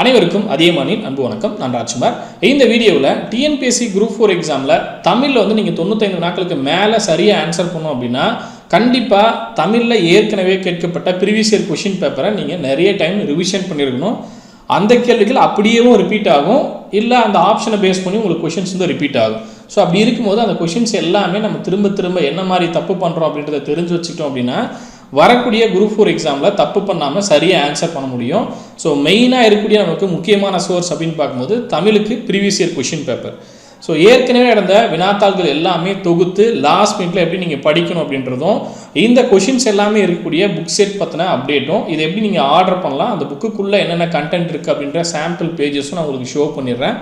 அனைவருக்கும் அதியமானின் அன்பு வணக்கம். நான் ராஜ்குமார். இந்த வீடியோவில் டிஎன்பிஎஸ்சி குரூப் ஃபோர் எக்ஸாமில் தமிழில் வந்து நீங்கள் தொண்ணூத்தைந்து நாட்களுக்கு மேலே சரியாக ஆன்சர் பண்ணோம் அப்படின்னா கண்டிப்பாக தமிழில் ஏற்கனவே கேட்கப்பட்ட ப்ரீவியஸ் இயர் கொஷின் பேப்பரை நீங்கள் நிறைய டைம் ரிவிஷன் பண்ணியிருக்கணும் அந்த கேள்விகள் அப்படியேவும் ரிப்பீட் ஆகும். இல்லை அந்த ஆப்ஷனை பேஸ் பண்ணி உங்களுக்கு கொஷின்ஸ் வந்து ரிப்பீட் ஆகும். ஸோ அப்படி இருக்கும்போது அந்த கொஷின்ஸ் எல்லாமே நம்ம திரும்ப திரும்ப என்ன மாதிரி தப்பு பண்ணுறோம் அப்படின்றத தெரிஞ்சு வச்சுக்கிட்டோம் அப்படின்னா வரக்கூடிய குரூப் ஃபோர் எக்ஸாமில் தப்பு பண்ணாமல் சரியாக ஆன்சர் பண்ண முடியும். ஸோ மெயினாக இருக்கக்கூடிய நமக்கு முக்கியமான சோர்ஸ் அப்படின்னு பார்க்கும்போது தமிழுக்கு previous year question paper so ஏற்கனவே நடந்த வினாத்தாள்கள் எல்லாமே தொகுத்து லாஸ்ட் மினிட்ல எப்படி நீங்கள் படிக்கணும் அப்படின்றதும் இந்த கொஷின்ஸ் எல்லாமே இருக்கக்கூடிய புக் செட் பற்றின அப்டேட்டும் இது எப்படி நீங்கள் ஆர்டர் பண்ணலாம் அந்த புக்குக்குள்ளே என்னென்ன கண்டென்ட் இருக்குது அப்படின்ற சாம்பிள் பேஜஸும் நான் உங்களுக்கு ஷோ பண்ணிடுறேன்.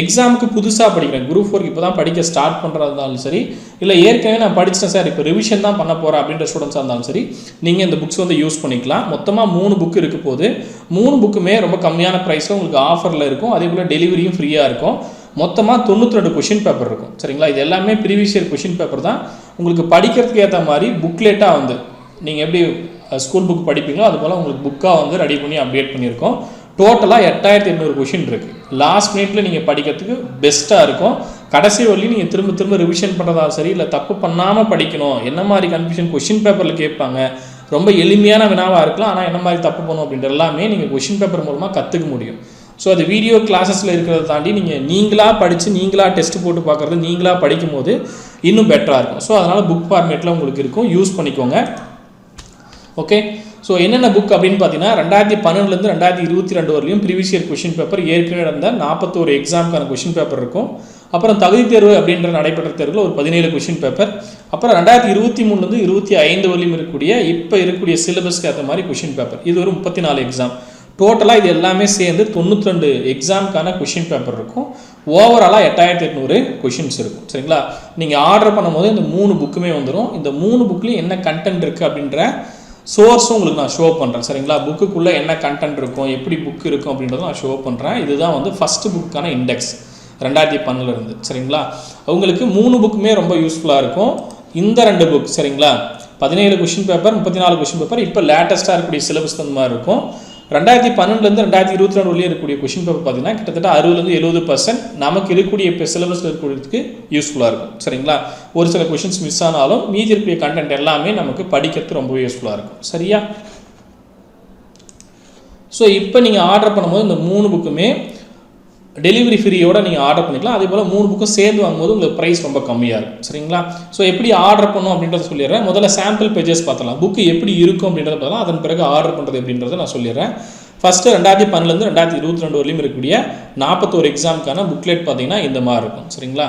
எக்ஸாமுக்கு புதுசாக படிக்கிறேன். குரூப் ஃபோருக்கு இப்போ தான் படிக்க ஸ்டார்ட் பண்ணுறதா இருந்தாலும் சரி இல்லை ஏற்கனவே நான் படிச்சிட்டேன் சார் இப்போ ரிவிஷன் தான் பண்ண போகிறேன் அப்படின்ற ஸ்டூடெண்ட்ஸாக இருந்தாலும் சரி நீங்கள் இந்த புக்ஸ் வந்து யூஸ் பண்ணிக்கலாம். மொத்தமாக மூணு புக் இருக்க போது மூணு புக்குமே ரொம்ப கம்மியான ப்ரைஸில் உங்களுக்கு ஆஃபரில் இருக்கும். அதே போல் டெலிவரியும் ஃப்ரீயாக இருக்கும். மொத்தமாக தொண்ணூற்றி ரெண்டு கொஷின் பேப்பர் இருக்கும். சரிங்களா? இது எல்லாமே ப்ரீவியஸ் இயர் கொஷின் பேப்பர் தான். உங்களுக்கு படிக்கிறதுக்கு ஏற்ற மாதிரி புக்லெட்டாக வந்து நீங்கள் எப்படி ஸ்கூல் புக் படிப்பீங்களோ அது போல் உங்களுக்கு புக்காக வந்து ரெடி பண்ணி அப்டேட் பண்ணியிருக்கோம். டோட்டலாக எட்டாயிரத்தி எண்ணூறு கொஷின் இருக்குது லாஸ்ட் மினிட்ல நீங்கள் படிக்கிறதுக்கு பெஸ்ட்டாக இருக்கும். கடைசி வரலையும் நீங்கள் திரும்ப திரும்ப ரிவிஷன் பண்ணுறதா சரி இல்லை தப்பு பண்ணாமல் படிக்கணும். என்ன மாதிரி கன்ஃபியூஷன் கொஷின் பேப்பரில் கேட்பாங்க. ரொம்ப எளிமையான வினாவாக இருக்கலாம். ஆனால் என்ன மாதிரி தப்பு பண்ணும் அப்படின்ற எல்லாமே நீங்கள் கொஷின் பேப்பர் மூலமாக கற்றுக்க முடியும். ஸோ அது வீடியோ கிளாஸஸில் இருக்கிறத தாண்டி நீங்கள் நீங்களாக படித்து நீங்களாக டெஸ்ட் போட்டு பார்க்குறது நீங்களாக படிக்கும் போது இன்னும் பெட்டராக இருக்கும். ஸோ அதனால் புக் ஃபார்மேட்டில் உங்களுக்கு இருக்கும். யூஸ் பண்ணிக்கோங்க. ஓகே ஸோ என்னென்ன புக் அப்படின்னு பார்த்தீங்கன்னா ரெண்டாயிரத்தி பன்னெண்டுலேருந்து ரெண்டாயிரத்தி இருபத்தி ரெண்டு வரலையும் ப்ரீவியஸ் இயர் கொஷின் பேப்பர் ஏற்கனவே நடந்த நாற்பத்தோரு எக்ஸாமுக்கான கொஷின் பேப்பர் இருக்கும். அப்புறம் தகுதி தேர்வு அப்படின்ற நடைபெற்ற தேர்வில் ஒரு பதினேழு கொஷின் பேப்பர் அப்புறம் ரெண்டாயிரத்தி இருபத்தி மூணுலேருந்து இருபத்தி ஐந்து வரலையும் இருக்கக்கூடிய இப்போ இருக்கக்கூடிய சிலபஸ்க்கு ஏற்ற மாதிரி கொஷின் பேப்பர் இது ஒரு முப்பத்தி நாலு எக்ஸாம் டோட்டலாக இது எல்லாமே சேர்ந்து தொண்ணூற்றி ரெண்டு எக்ஸாமுக்கான கொஷின் பேப்பர் இருக்கும். ஓவராலாக எட்டாயிரத்தி எட்நூறு கொஷின்ஸ் இருக்கும். சரிங்களா? நீங்கள் ஆர்டர் பண்ணும்போது இந்த மூணு புக்குமே வந்துடும் இந்த மூணு புக்லேயும் என்ன கண்டென்ட் இருக்குது அப்படின்ற சோர்ஸும் உங்களுக்கு நான் ஷோ பண்ணுறேன் சரிங்களா? புக்குக்குள்ளே என்ன கண்டென்ட் இருக்கும் எப்படி புக் இருக்கும் அப்படின்றத நான் ஷோ பண்ணுறேன் இதுதான் வந்து ஃபஸ்ட்டு புக்கான இண்டெக்ஸ் ரெண்டாயிரத்தி பன்னிலிருந்து சரிங்களா? அவங்களுக்கு மூணு புக்குமே ரொம்ப யூஸ்ஃபுல்லாக இருக்கும். இந்த ரெண்டு புக் சரிங்களா? பதினேழு கொஷின் பேப்பர் முப்பத்தி நாலு கொஷின் பேப்பர் இப்போ லேட்டஸ்ட்டாக இருக்கக்கூடிய சிலபஸ் அந்த மாதிரி இருக்கும். ரெண்டாயிரத்தி பன்னெண்டுலேருந்து ரெண்டாயிரத்தி இருபத்தி ரெண்டு வரையும் இருக்கக்கூடிய கொஷின் பேப்பர் பார்த்தீங்கன்னா கிட்டத்தட்ட அறுபதுலேருந்து எழுபது பர்சன்ட் நமக்கு இருக்கக்கூடிய இப்போ சிலபஸில் இருக்கக்கூடியதுக்கு யூஸ்ஃபுல்லாக இருக்கும். சரிங்களா? ஒரு சில கொஷின்ஸ் மிஸ் ஆனாலும் மீதி இருக்கக்கூடிய கண்டென்ட் எல்லாமே நமக்கு படிக்கிறது ரொம்ப யூஸ்ஃபுல்லாக இருக்கும். சரியா? ஸோ இப்போ நீங்கள் ஆர்டர் பண்ணும்போது இந்த மூணு புக்குமே டெலிவரி ஃப்ரீயோட நீங்கள் ஆர்டர் பண்ணிக்கலாம். அதே போல் மூணு புக்கும் சேர்ந்து வாங்கும்போது உங்களுக்கு ப்ரைஸ் ரொம்ப கம்மியாக இருக்கும். சரிங்களா? ஸோ எப்படி ஆர்டர் பண்ணும் அப்படின்றத சொல்லிடுறேன். முதல்ல சாம்பிள் பேஜஸ் பார்த்தலாம் புக்கு எப்படி இருக்கும் அப்படின்றத பார்த்தலாம் அதன் பிறகு ஆர்டர் பண்ணுறது அப்படின்றத நான் சொல்லிடுறேன். ஃபஸ்ட்டு ரெண்டாயிரத்தி பன்னெண்டுலேருந்து ரெண்டாயிரத்தி இருபத்தி ரெண்டு வரலையும் இருக்கக்கூடிய நாற்பத்தோரு எக்ஸாமுக்கான புக்லெட் பார்த்தீங்கன்னா இந்த மாதிரி இருக்கும். சரிங்களா?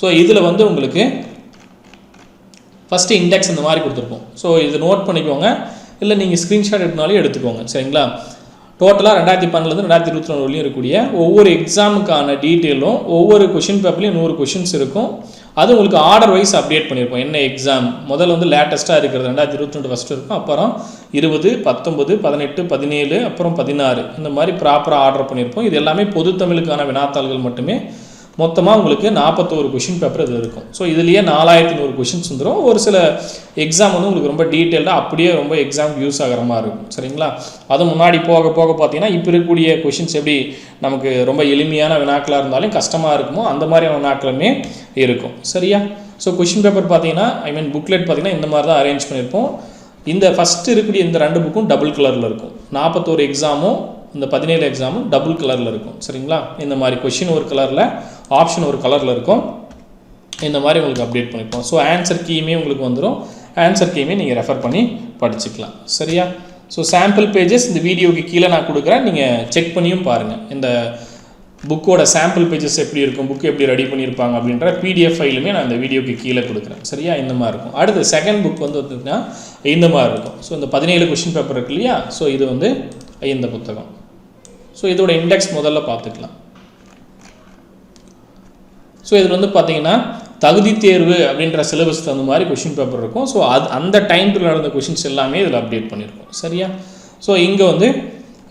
ஸோ இதில் வந்து உங்களுக்கு ஃபஸ்ட்டு இண்டெக்ஸ் இந்த மாதிரி கொடுத்துருப்போம். ஸோ இது நோட் பண்ணிக்கோங்க. இல்லை நீங்கள் ஸ்க்ரீன்ஷாட் எடுத்தாலும் எடுத்துக்கோங்க. சரிங்களா? டோட்டலாக ரெண்டாயிரத்தி பன்னெண்டுலேருந்து ரெண்டாயிரத்தி இருபத்தி ரெண்டு வரலையும் இருக்கக்கூடிய ஒவ்வொரு எக்ஸாமுக்கான டீட்டெயிலும் ஒவ்வொரு கொஷின் பேப்பர்லையும் நூறு கொஷின்ஸ் இருக்கும். அது உங்களுக்கு ஆர்டர் வைஸ் அப்டேட் பண்ணியிருப்போம். என்ன எக்ஸாம் முதல்ல வந்து லேட்டஸ்ட்டாக இருக்கிறது ரெண்டாயிரத்தி இருபத்தி ரெண்டு ஃபஸ்ட்டு இருக்கும். அப்புறம் இருபது பத்தொம்பது பதினெட்டு பதினேழு அப்புறம் பதினாறு. இந்த மாதிரி ப்ராப்பராக ஆர்டர் பண்ணியிருப்போம். இது எல்லாமே பொது தமிழுக்கான வினாத்தாள்கள் மட்டுமே. மொத்தமாக உங்களுக்கு நாற்பத்தோரு கொஷின் பேப்பர் இது இருக்கும். ஸோ இதுலேயே நாலாயிரத்தி நூறு கொஷின்ஸ் வந்துடும் ஒரு சில எக்ஸாம் வந்து உங்களுக்கு ரொம்ப டீட்டெயில்டாக அப்படியே ரொம்ப எக்ஸாம் யூஸ் ஆகிற மாதிரி இருக்கும். சரிங்களா? அது முன்னாடி போக போக பார்த்தீங்கன்னா இப்போ இருக்கக்கூடிய கொஷின்ஸ் எப்படி நமக்கு ரொம்ப எளிமையான வினாக்களாக இருந்தாலும் கஷ்டமாக இருக்குமோ அந்த மாதிரியான வினாக்களுமே இருக்கும். சரியா? ஸோ கொஷின் பேப்பர் பார்த்தீங்கன்னா ஐ மீன் புக்லெட் பார்த்தீங்கன்னா இந்த மாதிரி தான் அரேஞ்ச் பண்ணியிருப்போம். இந்த ஃபஸ்ட்டு இருக்கக்கூடிய இந்த ரெண்டு புக்கும் டபுள் கலரில் இருக்கும். நாற்பத்தோரு எக்ஸாமும் இந்த பதினேழு எக்ஸாமும் டபுள் கலரில் இருக்கும். சரிங்களா? இந்த மாதிரி கொஷின் ஒரு கலரில் ஆப்ஷன் ஒரு கலரில் இருக்கும். இந்த மாதிரி உங்களுக்கு அப்டேட் பண்ணிப்போம். ஸோ ஆன்சர் கீயுமே உங்களுக்கு வந்துடும் ஆன்சர் கீயுமே நீங்கள் ரெஃபர் பண்ணி படிச்சுக்கலாம். சரியா? ஸோ சாம்பிள் பேஜஸ் இந்த வீடியோக்கு கீழே நான் கொடுக்குறேன். நீங்கள் செக் பண்ணியும் பாருங்கள் இந்த புக்கோட சாம்பிள் பேஜஸ் எப்படி இருக்கும் புக் எப்படி ரெடி பண்ணியிருப்பாங்க அப்படின்ற பிடிஎஃப் ஃபைலுமே நான் இந்த வீடியோக்கு கீழே கொடுக்குறேன். சரியா? இந்த மாதிரி இருக்கும். அடுத்து செகண்ட் புக் வந்து பார்த்தீங்கன்னா இந்த மாதிரி இருக்கும். ஸோ இந்த பதினேழு கொஷின் பேப்பர் இருக்கு இல்லையா? ஸோ இது வந்து இந்த புத்தகம். ஸோ இதோட இண்டெக்ஸ் முதல்ல பார்த்துக்கலாம். ஸோ இதில் வந்து பார்த்தீங்கன்னா தகுதி தேர்வு அப்படின்ற சிலபஸ் தகுந்த மாதிரி கொஷின் பேப்பர் இருக்கும். ஸோ அது அந்த டைமில் நடந்த கொஷின்ஸ் எல்லாமே இதில் அப்டேட் பண்ணியிருக்கோம் சரியா? ஸோ இங்கே வந்து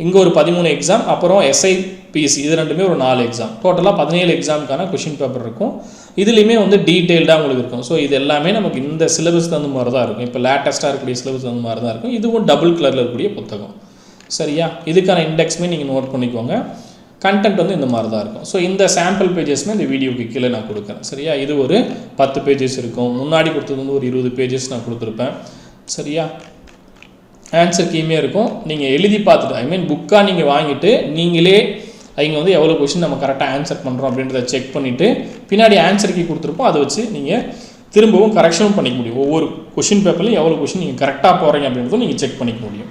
இங்கே ஒரு பதிமூணு எக்ஸாம் அப்புறம் எஸ்ஐபிஎஸ்சி இது ரெண்டுமே ஒரு நாலு எக்ஸாம் டோட்டலாக பதினேழு எக்ஸாமுக்கான கொஷின் பேப்பர் இருக்கும். இதுலேயுமே வந்து டீட்டெயில்டாக உங்களுக்கு இருக்கும். ஸோ இது எல்லாமே நமக்கு இந்த சிலபஸ் தகுந்த மாதிரி தான் இருக்கும். இப்போ லேட்டஸ்ட்டாக இருக்கக்கூடிய சிலபஸ் தகுந்த மாதிரி தான் இருக்கும். இதுவும் டபுள் கலரில் இருக்கக்கூடிய புத்தகம். சரியா? இதுக்கான இண்டெக்ஸுமே நீங்கள் நோட் பண்ணிக்கோங்க. கண்டென்ட் வந்து இந்த மாதிரி தான் இருக்கும். ஸோ இந்த சாம்பிள் பேஜஸ்மே இந்த வீடியோக்கு கீழே நான் கொடுக்குறேன். சரியா? இது ஒரு பத்து பேஜஸ் இருக்கும். முன்னாடி கொடுத்தது வந்து ஒரு இருபது பேஜஸ் நான் கொடுத்துருப்பேன். சரியா? ஆன்சர் கீமே இருக்கும். நீங்கள் எழுதி பார்த்துட்டு ஐ மீன் புக்காக நீங்கள் வாங்கிட்டு நீங்களே அவங்க வந்து எவ்வளோ கொஷின் நம்ம கரெக்டாக ஆன்சர் பண்ணுறோம் அப்படின்றத செக் பண்ணிவிட்டு பின்னாடி ஆன்சர் கீ கொடுத்துருப்போம். அதை வச்சு நீங்கள் திரும்பவும் கரெக்ஷனும் பண்ணிக்க முடியும். ஒவ்வொரு கொஷின் பேப்பர்லையும் எவ்வளோ கொஷின் நீங்கள் கரெக்டாக போகிறீங்க அப்படின்றதும் நீங்கள் செக் பண்ணிக்க முடியும்.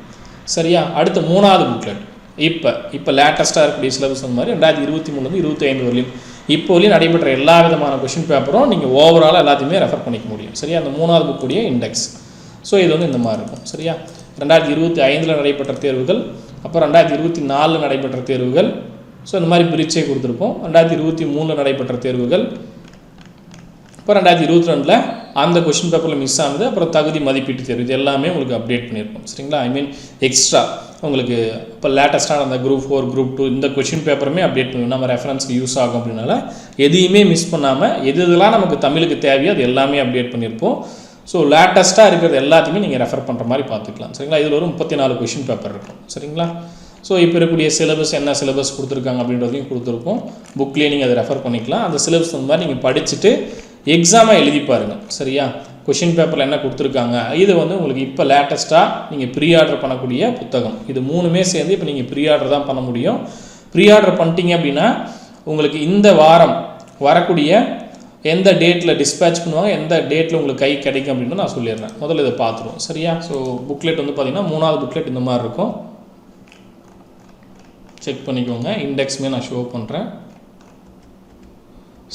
சரியா? அடுத்த மூணாவது புக்லெட் இப்போ இப்போ லேட்டஸ்ட்டாக இருக்கக்கூடிய சிலபஸ் அந்த மாதிரி ரெண்டாயிரத்தி இருபத்தி மூணுலேருந்து இருபத்தி ஐந்து வரலையும் இப்போ வரையும் நடைபெற்ற எல்லா விதமான கொஷின் பேப்பரும் நீங்கள் ஓவராலாக எல்லாத்தையுமே ரெஃபர் பண்ணிக்க முடியும். சரியா? அந்த மூணாவது புக்குடைய இண்டெக்ஸ் ஸோ இது வந்து இந்த மாதிரி இருக்கும். சரியா? ரெண்டாயிரத்தி இருபத்தி ஐந்தில் நடைபெற்ற தேர்வுகள் அப்புறம் ரெண்டாயிரத்தி இருபத்தி நாலில் நடைபெற்ற தேர்வுகள். ஸோ இந்த மாதிரி பிரிச்சே கொடுத்துருப்போம். ரெண்டாயிரத்தி இருபத்தி மூணில் நடைபெற்ற தேர்வுகள். இப்போ ரெண்டாயிரத்தி இருபத்தி ரெண்டில் அந்த கொஷின் பேப்பரில் மிஸ் ஆனது அப்புறம் தகுதி மதிப்பீட்டு தேர்வு. இது எல்லாமே உங்களுக்கு அப்டேட் பண்ணியிருக்கோம். சரிங்களா? ஐ மீன் எக்ஸ்ட்ரா உங்களுக்கு இப்போ லேட்டஸ்ட்டான அந்த குரூப் ஃபோர் குரூப் டூ இந்த கொஷின் பேப்பருமே அப்டேட் பண்ணி நம்ம ரெஃபரன்ஸ்க்கு யூஸ் ஆகும் அப்படின்னால எதையுமே மிஸ் பண்ணாமல் எது இதெல்லாம் நமக்கு தமிழுக்கு தேவையோ அது எல்லாமே அப்டேட் பண்ணியிருப்போம். ஸோ லேட்டஸ்ட்டாக இருக்கிறது எல்லாத்தையுமே நீங்கள் ரெஃபர் பண்ணுற மாதிரி பார்த்துக்கலாம். சரிங்களா? இதில் ஒரு முப்பத்தி நாலு கொஷின் பேப்பர் இருக்கும். சரிங்களா? ஸோ இப்போ இருக்கக்கூடிய சிலபஸ் என்ன சிலபஸ் கொடுத்துருக்காங்க அப்படின்றதையும் கொடுத்துருக்கோம் புக்லேயே நீங்கள் அதை ரெஃபர் பண்ணிக்கலாம். அந்த சிலபஸ் வந்து மாதிரி நீங்கள் படிச்சுட்டு எக்ஸாமாக எழுதி பாருங்கள் சரியா? கொஷின் பேப்பரில் என்ன கொடுத்துருக்காங்க? இது வந்து உங்களுக்கு இப்போ லேட்டஸ்ட்டாக நீங்கள் ப்ரீ ஆர்டர் பண்ணக்கூடிய புத்தகம். இது மூணுமே சேர்ந்து இப்போ நீங்கள் ப்ரீ ஆர்டர் தான் பண்ண முடியும். ப்ரீ ஆர்டர் பண்ணிட்டீங்க அப்படின்னா உங்களுக்கு இந்த வாரம் வரக்கூடிய எந்த டேட்டில் டிஸ்பேச் பண்ணுவாங்க எந்த டேட்டில் உங்களுக்கு கை கிடைக்கும் அப்படின்னு நான் சொல்லிடுறேன். முதல்ல இதை பார்த்துருவோம். சரியா? ஸோ புக்லெட் வந்து பார்த்தீங்கன்னா மூணாவது புக்லெட் இந்த மாதிரி இருக்கும். செக் பண்ணிக்கோங்க. இண்டெக்ஸுமே நான் ஷோ பண்ணுறேன்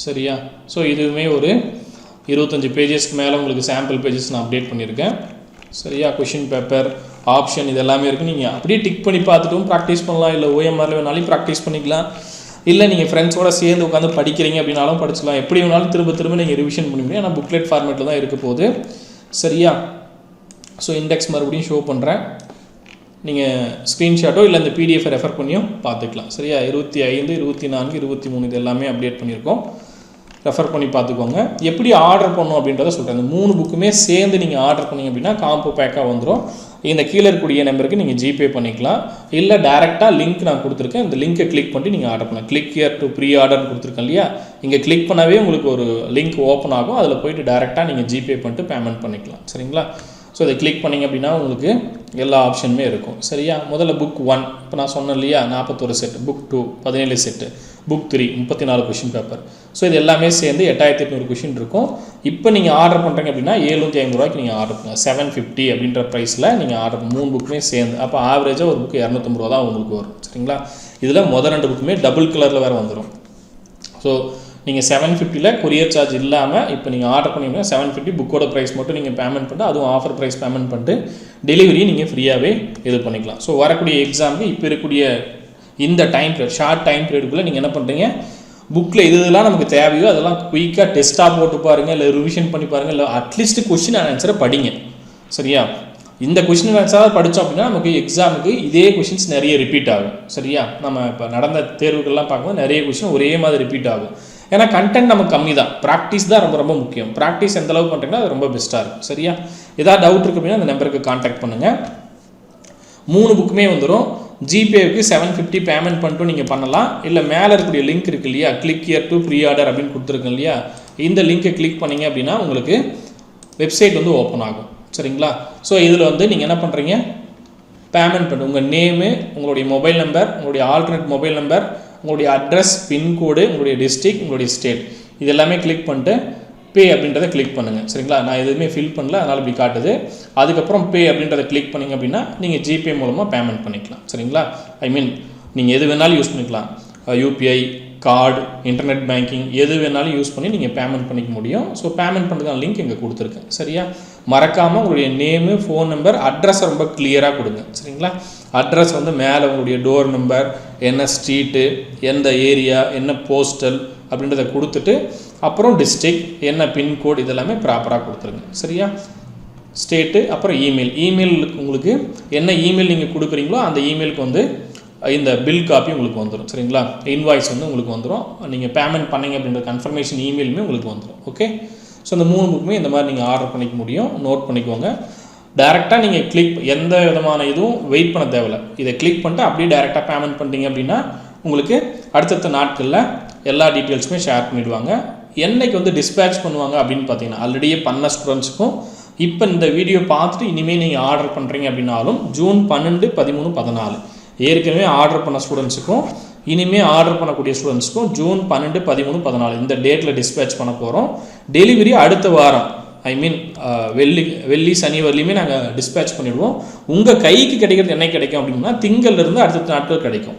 சரியா? ஸோ இதுவுமே ஒரு இருபத்தஞ்சி பேஜஸ்க்கு மேலே உங்களுக்கு சாம்பிள் பேஜஸ் நான் அப்டேட் பண்ணியிருக்கேன். சரியா? கொஷின் பேப்பர் ஆப்ஷன் இது எல்லாமே இருக்குது நீங்கள் அப்படியே டிக் பண்ணி பார்த்துட்டும் ப்ராக்டிஸ் பண்ணலாம். இல்லை ஓஎம்ஆரில் வேணாலும் ப்ராக்டிஸ் பண்ணிக்கலாம். இல்லை நீங்கள் ஃப்ரெண்ட்ஸோட சேர்ந்து உட்காந்து படிக்கிறீங்க அப்படின்னாலும் படிச்சுக்கலாம். எப்படி வேணாலும் திரும்ப திரும்ப நீங்கள் ரிவிஷன் பண்ணி முடியும். ஆனால் புக்லெட் ஃபார்மேட்டில் தான் இருக்க போகுது. சரியா? ஸோ இண்டெக்ஸ் மறுபடியும் ஷோ பண்ணுறேன் நீங்கள் ஸ்க்ரீன்ஷாட்டோ இல்லை இந்த பிடிஎஃப் ரெஃபர் பண்ணியும் பார்த்துக்கலாம். சரியா? இருபத்தி ஐந்து இருபத்தி நான்கு இருபத்தி மூணு இது எல்லாமே அப்டேட் பண்ணியிருக்கோம். ரெஃபர் பண்ணி பார்த்துக்கோங்க. எப்படி ஆர்டர் பண்ணணும் அப்படின்றத சொல்கிறேன் இந்த மூணு புக்குமே சேர்ந்து நீங்கள் ஆர்டர் பண்ணீங்க அப்படின்னா காம்போ பேக்காக வந்துடும் இந்த கீழே இருக்கக்கூடிய நம்பருக்கு நீங்கள் ஜிபே பண்ணிக்கலாம். இல்லை டேரெக்டாக லிங்க் நான் கொடுத்துருக்கேன். இந்த லிங்க்கை கிளிக் பண்ணி நீங்கள் ஆர்டர் பண்ணலாம். கிளிக் இயர் டு ப்ரீ ஆர்டர்னு கொடுத்துருக்கேன் இல்லையா? இங்கே கிளிக் பண்ணவே உங்களுக்கு ஒரு லிங்க் ஓப்பன் ஆகும். அதில் போயிட்டு டேரெக்டாக நீங்கள் ஜிபே பண்ணிட்டு பேமெண்ட் பண்ணிக்கலாம். சரிங்களா? ஸோ இதை கிளிக் பண்ணிங்க அப்படின்னா உங்களுக்கு எல்லா ஆப்ஷனுமே இருக்கும். சரியா? முதல்ல புக் ஒன் இப்போ நான் சொன்னேன் இல்லையா? நாற்பத்தொரு செட் புக் டூ பதினேழு செட்டு புக் த்ரீ முப்பத்தி நாலு கொஷின் பேப்பர் ஸோ இது எல்லாமே சேர்ந்து எட்டாயிரத்தி எட்நூறு கொஷின் இருக்கும். இப்போ நீங்கள் ஆர்டர் பண்ணுறீங்க அப்படின்னா எழுநூற்றி ஐம்பது ரூபாய்க்கு நீங்கள் ஆர்டர் பண்ணுங்கள் செவன் ஃபிஃப்டி அப்படின்ற ப்ரைஸில் நீங்கள் ஆர்டர் மூணு புக்குமே சேர்ந்து அப்போ ஆவரேஜாக ஒரு புக்கு இரநூத்தம்பது ரூபா தான் உங்களுக்கு வரும். சரிங்களா? இதில் முதல் ரெண்டு புக்குமே டபுள் கலரில் வேறு வந்துடும் ஸோ நீங்கள் செவன் ஃபிஃப்டியில் கொரியர் சார்ஜ் இல்லாமல் இப்போ நீங்கள் ஆர்டர் பண்ணிங்கன்னா செவன் ஃபிஃப்டி புக்கோட ப்ரைஸ் மட்டும் நீங்கள் பேமெண்ட் பண்ணிட்டு அதுவும் ஆஃபர் ப்ரைஸ் பேமெண்ட் பண்ணிட்டு டெலிவரி நீங்கள் ஃப்ரீயாகவே இது பண்ணிக்கலாம். ஸோ வரக்கூடிய எக்ஸாமுக்கு இப்போ இருக்கக்கூடிய இந்த டைம் பீரியட் ஷார்ட் டைம் பீரியடுக்குள்ளே நீங்கள் என்ன பண்ணுறீங்க புக்கில் எது இதெல்லாம் நமக்கு தேவையோ அதெல்லாம் குயிக்காக டெஸ்ட்டாக போட்டு பாருங்கள் இல்லை ரிவிஷன் பண்ணி பாருங்கள் இல்லை அட்லீஸ்ட் கொஷின் ஆன்சரை படிங்க. சரியா? இந்த கொஷின் ஆன்சராக படித்தோம் அப்படின்னா நமக்கு எக்ஸாமுக்கு இதே கொஷின்ஸ் நிறைய ரிப்பீட் ஆகும். சரியா? நம்ம இப்போ நடந்த தேர்வுகள்லாம் பார்க்கும்போது நிறைய கொஷின் ஒரே மாதிரி ரிப்பீட் ஆகும். ஏன்னா கண்டென்ட் நமக்கு கம்மி தான் ப்ராக்டிஸ் தான் ரொம்ப ரொம்ப முக்கியம். ப்ராக்டிஸ் எந்த அளவுக்கு பண்ணுறீங்கன்னா அது ரொம்ப பெஸ்ட்டாக இருக்கும். சரியா? ஏதாவது டவுட் இருக்கு அப்படின்னா அந்த நம்பருக்கு காண்டாக்ட் பண்ணுங்கள் மூணு புக்குமே வந்துடும் ஜிபேவுக்கு செவன் ஃபிஃப்டி பேமெண்ட் பண்ணிட்டு நீங்கள் பண்ணலாம். இல்லை மேலே இருக்கக்கூடிய லிங்க் இருக்கு இல்லையா? Click here to pre order அப்படின்னு கொடுத்துருக்கோம் இல்லையா? இந்த லிங்க்கை கிளிக் பண்ணீங்க அப்படின்னா உங்களுக்கு வெப்சைட் வந்து ஓப்பன் ஆகும். சரிங்களா? ஸோ இதில் வந்து நீங்கள் என்ன பண்ணுறீங்க பேமெண்ட் பண்ணு. உங்கள் நேமு உங்களுடைய மொபைல் நம்பர் உங்களுடைய ஆல்டர்னேட் மொபைல் நம்பர் உங்களுடைய அட்ரஸ் பின்கோடு உங்களுடைய டிஸ்ட்ரிக் உங்களுடைய ஸ்டேட் இது எல்லாமே கிளிக் பண்ணிட்டு பே அப்படின்றத கிளிக் பண்ணுங்கள் சரிங்களா? நான் எதுவுமே ஃபில் பண்ணல அதனால் இப்படி காட்டுது. அதுக்கப்புறம் பே அப்படின்றத கிளிக் பண்ணிங்க அப்படின்னா நீங்கள் ஜிபே மூலமாக பேமெண்ட் பண்ணிக்கலாம். சரிங்களா? ஐ மீன் நீங்கள் எது வேணாலும் யூஸ் பண்ணிக்கலாம். யூபிஐ கார்டு இன்டர்நெட் பேங்கிங் எது வேணாலும் யூஸ் பண்ணி நீங்கள் பேமெண்ட் பண்ணிக்க முடியும். ஸோ பேமெண்ட் பண்ணுறதுக்கான லிங்க் இங்கே கொடுத்துருக்கேன் சரியா? மறக்காமல் உங்களுடைய நேமு ஃபோன் நம்பர் அட்ரஸை ரொம்ப கிளியராக கொடுங்க. சரிங்களா? அட்ரஸ் வந்து மேலே உங்களுடைய டோர் நம்பர் என்ன ஸ்ட்ரீட்டு எந்த ஏரியா என்ன போஸ்டல் அப்படின்றத கொடுத்துட்டு அப்புறம் டிஸ்ட்ரிக் என்ன பின்கோடு இதெல்லாமே ப்ராப்பராக கொடுத்துருங்க. சரியா? ஸ்டேட்டு அப்புறம் இமெயில் இமெயிலுக்கு உங்களுக்கு என்ன இமெயில் நீங்கள் கொடுக்குறீங்களோ அந்த இமெயிலுக்கு வந்து இந்த பில் காப்பி உங்களுக்கு வந்துடும் சரிங்களா? இன்வாய்ஸ் வந்து உங்களுக்கு வந்துடும் நீங்கள் பேமெண்ட் பண்ணீங்க அப்படின்ற கன்ஃபர்மேஷன் இமெயிலுமே உங்களுக்கு வந்துடும் ஓகே ஸோ இந்த மூணு புக்குமே இந்த மாதிரி நீங்கள் ஆர்டர் பண்ணிக்க முடியும். நோட் பண்ணிக்கோங்க. டேரெக்டாக நீங்கள் கிளிக் எந்த விதமான இதுவும் வெயிட் பண்ண தேவையில்ல. இதை கிளிக் பண்ணிட்டு அப்படியே டேரெக்டாக பேமெண்ட் பண்ணிட்டீங்க அப்படின்னா உங்களுக்கு அடுத்தடுத்த நாட்களில் எல்லா டீட்டெயில்ஸுமே ஷேர் பண்ணிவிடுவாங்க என்னைக்கு வந்து டிஸ்பேட்ச் பண்ணுவாங்க அப்படின்னு பார்த்தீங்கன்னா ஆல்ரெடியே பண்ண ஸ்டூடெண்ட்ஸுக்கும் இப்போ இந்த வீடியோ பார்த்துட்டு இனிமேல் நீங்கள் ஆர்டர் பண்ணுறீங்க அப்படின்னாலும் ஜூன் பன்னெண்டு பதிமூணு பதினாலு. ஏற்கனவே ஆர்டர் பண்ண ஸ்டூடெண்ட்ஸுக்கும் இனிமேல் ஆர்டர் பண்ணக்கூடிய ஸ்டூடெண்ட்ஸ்க்கும் ஜூன் பன்னெண்டு பதிமூணு பதினாலு இந்த டேட்டில் டிஸ்பேச் பண்ண போகிறோம் டெலிவரி அடுத்த வாரம் ஐ மீன் வெள்ளி வெள்ளி சனி வரலையுமே நாங்கள் டிஸ்பேச் பண்ணிவிடுவோம் உங்கள் கைக்கு கிடைக்கிறது என்னைக்கு கிடைக்கும் அப்படின்னா திங்கள்லேருந்து அடுத்த நாட்கள் கிடைக்கும்.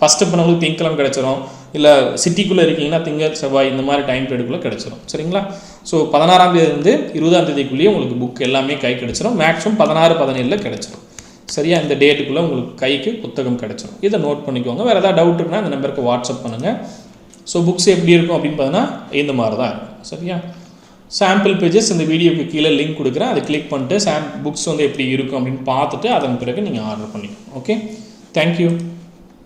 ஃபஸ்ட்டு பண்ணவங்களுக்கு திங்கக்கிழமை கிடச்சிரும். இல்லை சிட்டிக்குள்ளே இருக்கீங்கன்னா திங்கள் செவ்வாய் இந்த மாதிரி டைம் பீரியடுக்குள்ளே கிடச்சிரும். சரிங்களா? ஸோ பதினாறாம் தேதியிலேருந்து இருபதாம் தேதிக்குள்ளேயே உங்களுக்கு புக் எல்லாமே கை கிடச்சிரும். மேக்ஸிமம் பதினாறு பதினேழில் கிடச்சிரும். சரியா இந்த டேட்டுக்குள்ளே உங்களுக்கு கைக்கு புத்தகம் கிடச்சிடும் இதை நோட் பண்ணிக்கோங்க. வேறு ஏதாவது டவுட் இருக்குன்னா இந்த நம்பருக்கு வாட்ஸ்அப் பண்ணுங்கள் ஸோ புக்ஸ் எப்படி இருக்கும் அப்படின்னு பார்த்தீங்கன்னா இந்த மாதிரி தான் இருக்கும். சரியா? சாம்பிள் பேஜஸ் இந்த வீடியோக்கு கீழே லிங்க் கொடுக்குறேன். அதை கிளிக் பண்ணிட்டு சாம் புக்ஸ் வந்து எப்படி இருக்கும் அப்படின்னு பார்த்துட்டு அதன் பிறகு நீங்கள் ஆர்டர் பண்ணிக்கணும் ஓகே தேங்க்யூ